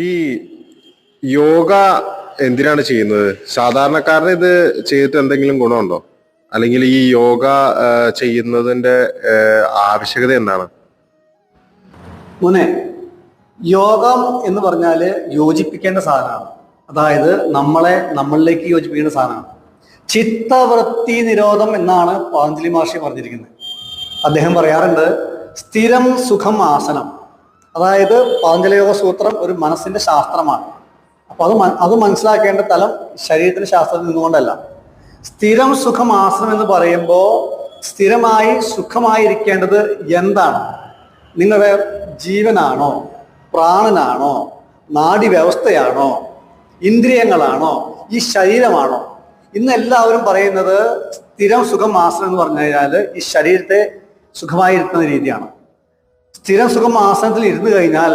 ഈ യോഗ എന്തിനാണ് ചെയ്യുന്നത്? സാധാരണക്കാരന് ഇത് ചെയ്തിട്ട് എന്തെങ്കിലും ഗുണമുണ്ടോ? അല്ലെങ്കിൽ ഈ യോഗ ചെയ്യുന്നതിന്റെ ആവശ്യകത എന്താണ്? മോനെ യോഗം എന്ന് പറഞ്ഞാൽ യോജിപ്പിക്കേണ്ട സാധനമാണ്. അതായത് നമ്മളെ നമ്മളിലേക്ക് യോജിപ്പിക്കേണ്ട സാധനമാണ്. ചിത്തവൃത്തി നിരോധം എന്നാണ് പാഞ്ചലി മഹർഷി പറഞ്ഞിരിക്കുന്നത്. അദ്ദേഹം പറയാറുണ്ട് സ്ഥിരം സുഖം ആസനം. അതായത് പാഞ്ചലയോഗ സൂത്രം ഒരു മനസ്സിന്റെ ശാസ്ത്രമാണ്. അപ്പൊ അത് അത് മനസ്സിലാക്കേണ്ട തലം ശരീരത്തിന്റെ ശാസ്ത്രത്തിൽ നിന്നുകൊണ്ടല്ല. സ്ഥിരം സുഖം ആസനം എന്ന് പറയുമ്പോൾ സ്ഥിരമായി സുഖമായിരിക്കേണ്ടത് എന്താണ്? നിങ്ങളുടെ ജീവനാണോ? പ്രാണനാണോ? നാഡീവ്യവസ്ഥയാണോ? ഇന്ദ്രിയങ്ങളാണോ? ഈ ശരീരമാണോ? ഇന്ന് എല്ലാവരും പറയുന്നത് സ്ഥിരം സുഖം മാസം എന്ന് പറഞ്ഞു കഴിഞ്ഞാൽ ഈ ശരീരത്തെ സുഖമായിരിക്കുന്ന രീതിയാണ്. സ്ഥിരം സുഖം ആസനത്തിൽ ഇരുന്ന് കഴിഞ്ഞാൽ